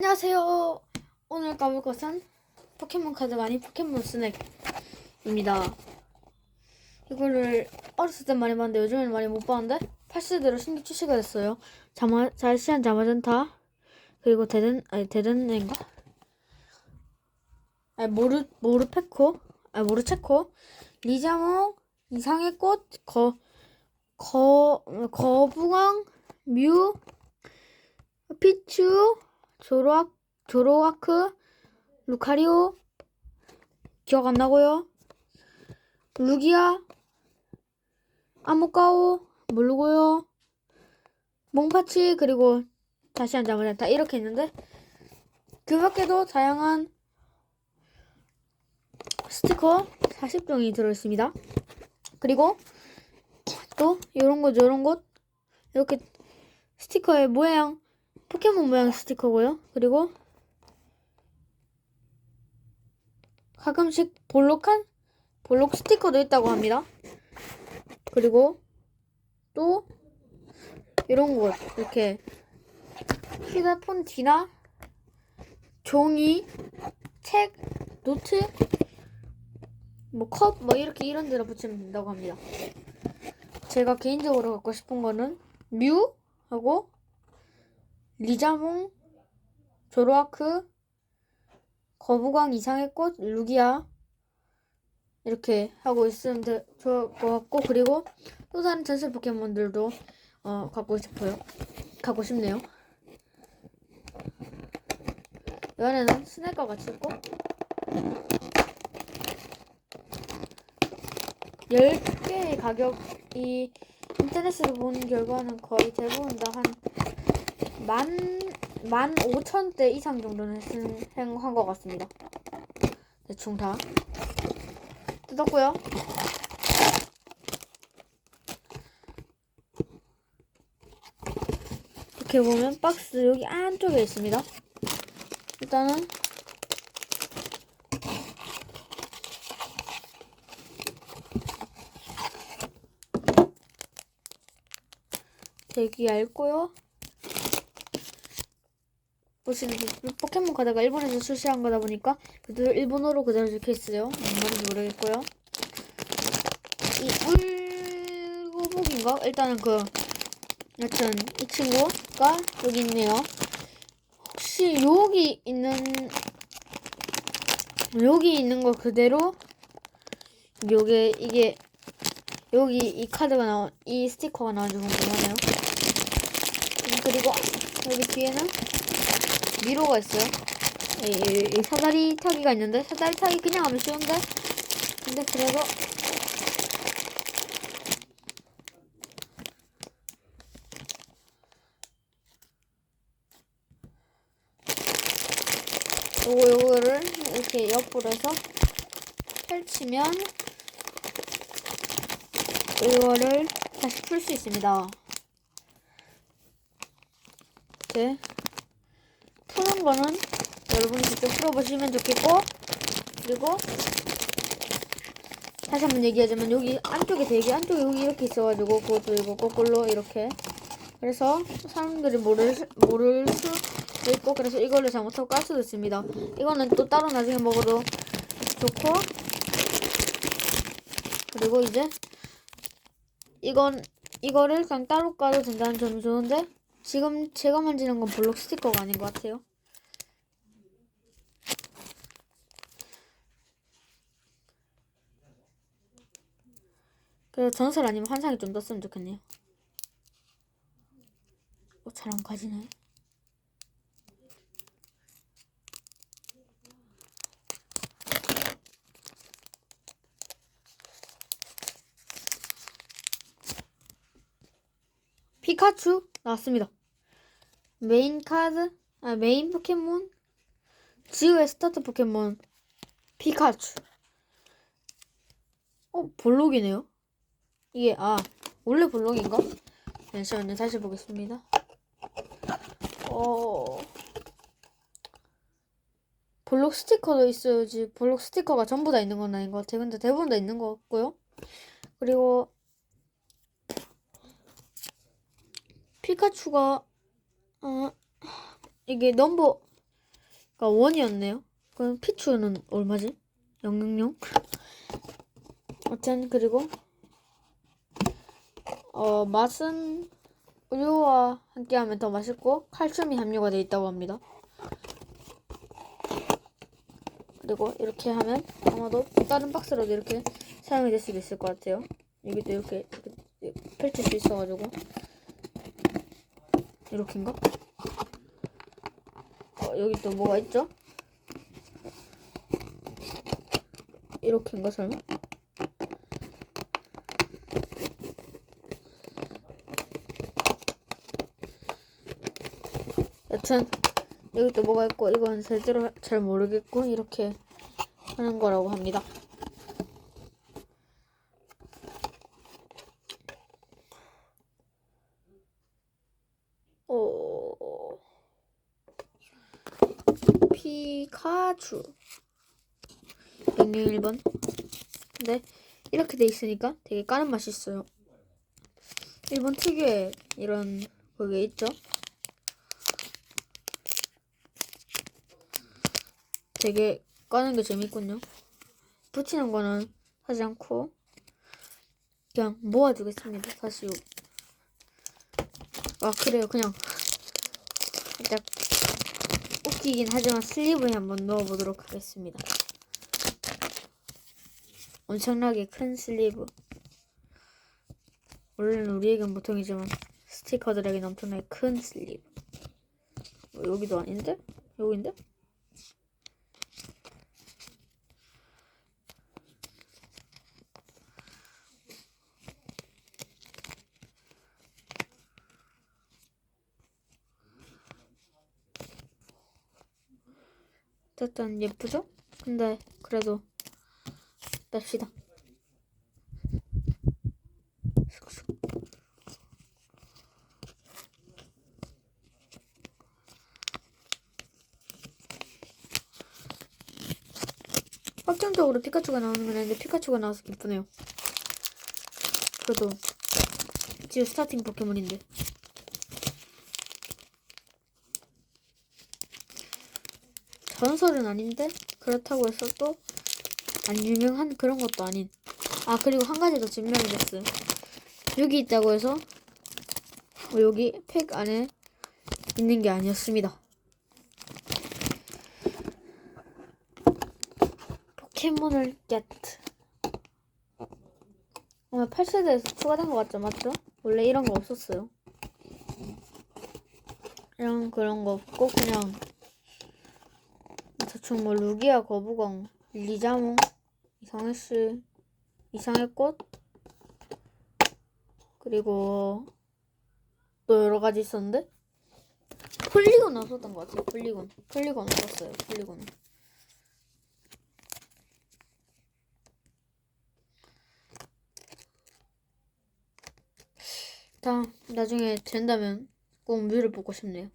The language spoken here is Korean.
안녕하세요. 오늘 까볼 것은 포켓몬 카드가 아닌 포켓몬 스낵입니다. 이거를 어렸을 때 많이 봤는데 요즘에는 많이 못 봤는데 8세대로 신규 출시가 됐어요. 자마, 자시안 자마젠타 그리고 데든 아니 데든인가? 아니 모르 모르페코 아니 모르체코 리자몽 이상의 꽃 거 거, 거부광 뮤 피츄 조로아, 조로아크, 루카리오, 기억 안 나고요. 루기아, 아모카오, 모르고요. 몽파치, 그리고 다시 한자마자 다 이렇게 있는데, 그 밖에도 다양한 스티커 40종이 들어있습니다. 그리고 또, 요런 것, 요런 것, 이렇게 스티커의 모양, 포켓몬 모양 스티커고요. 그리고 가끔씩 볼록한 볼록 스티커도 있다고 합니다. 그리고 또 이런 것 이렇게 휴대폰 뒤나 종이, 책, 노트, 뭐 컵, 뭐 이렇게 이런 데다 붙이면 된다고 합니다. 제가 개인적으로 갖고 싶은 거는 뮤 하고 리자몽, 조로아크, 거부광 이상의 꽃, 루기아 이렇게 하고 있으면 되, 좋을 것 같고 그리고 또 다른 전설 포켓몬들도 어, 갖고 싶어요. 갖고 싶네요. 이 안에는 스낵과 같이 있고 10개의 가격이 인터넷으로 본 결과는 거의 대부분 다 한 만, 만 오천 대 이상 정도는 생한 것 같습니다. 대충 다. 뜯었고요. 이렇게 보면 박스 여기 안쪽에 있습니다. 일단은 되게 얇고요. 보시는 포켓몬 카드가 일본에서 출시한 거다 보니까 그대로 일본어로 그대로 적혀 있어요. 뭔 말인지 모르겠고요. 이 울고복인가? 일단은 그 여튼 이 친구가 여기 있네요. 혹시 여기 있는 여기 있는 거 그대로 요게 이게 여기 이 카드가 나온 이 스티커가 나온 지 궁금하네요. 음, 그리고 여기 뒤에는 미로가 있어요. 이, 이, 이 사다리 타기가 있는데 사다리 타기 그냥 하면 쉬운데 근데 그래도 요거 요거를 이렇게 옆으로 해서 펼치면 이거를 다시 풀 수 있습니다. 이렇게 푸는 거는 여러분이 직접 풀어보시면 좋겠고 그리고 다시 한번 얘기하자면 여기 안쪽에 되게 안쪽에 여기 이렇게 있어가지고 그것도 이거 거꾸로 이렇게 그래서 사람들이 모를 수- 모를 수도 있고 그래서 이거를 잘못하고 깔 수도 있습니다. 이거는 또 따로 나중에 먹어도 좋고 그리고 이제 이건 이거를 그냥 따로 까도 된다는 점이 좋은데 지금 제가 만지는 건 블록 스티커가 아닌 것 같아요. 그래서 전설 아니면 환상이 좀 떴으면 좋겠네요. 어, 잘 안 가지네. 피카츄 나왔습니다. 메인 카드, 아, 메인 포켓몬, 지우의 스타트 포켓몬, 피카츄. 어, 볼록이네요. 이게, 아, 원래 볼록인가? 잠시만요, 다시 보겠습니다. 어, 볼록 스티커도 있어야지. 볼록 스티커가 전부 다 있는 건 아닌 것 같아요. 근데 대부분 다 있는 것 같고요. 그리고, 피카츄가 어 이게 넘버 그러니까 원이었네요. 그럼 피추는 얼마지? 000? 어쨌든 그리고 어 맛은 우유와 함께하면 더 맛있고 칼슘이 함유가 되어 있다고 합니다. 그리고 이렇게 하면 아마도 다른 박스로도 이렇게 사용이 될 수도 있을 것 같아요. 여기도 이렇게, 이렇게 펼칠 수 있어가지고 이렇게인가? 어, 여기 또 뭐가 있죠? 이렇게인가 설마? 여튼 여기 또 뭐가 있고 이건 제대로 잘 모르겠고 이렇게 하는 거라고 합니다. 어... 피카츄 001번 근데 이렇게 돼 있으니까 되게 까는 맛이 있어요. 일본 특유의 이런 그게 있죠. 되게 까는 게 재밌군요. 붙이는 거는 하지 않고 그냥 모아두겠습니다. 다시 요. 아 그래요. 그냥 살짝 웃기긴 하지만 슬리브에 한번 넣어보도록 하겠습니다. 엄청나게 큰 슬리브. 원래는 우리에겐 보통이지만 스티커들에게는 엄청나게 큰 슬리브. 어, 여기도 아닌데? 여기인데? 어쨌든 예쁘죠? 근데 그래도 뺍시다. 확정적으로 피카츄가 나오는 건 아닌데 피카츄가 나와서 기쁘네요. 그래도 지금 스타팅 포켓몬인데 전설은 아닌데? 그렇다고 해서 또 안 유명한 그런 것도 아닌. 아 그리고 한 가지 더 증명이 됐어요. 여기 있다고 해서 뭐 여기 팩 안에 있는 게 아니었습니다. 포켓몬을 겟트 아마 8세대에서 추가된 것 같죠? 맞죠? 원래 이런 거 없었어요. 이런 그런 거 없고 그냥 대충 뭐 루기아 거북왕 리자몽 이상해씨 이상의 꽃? 그리고 또 여러 가지 있었는데? 폴리곤 없었던 것 같아요 폴리곤 폴리곤 없었어요 폴리곤 다 나중에 된다면 꼭 뮤를 보고 싶네요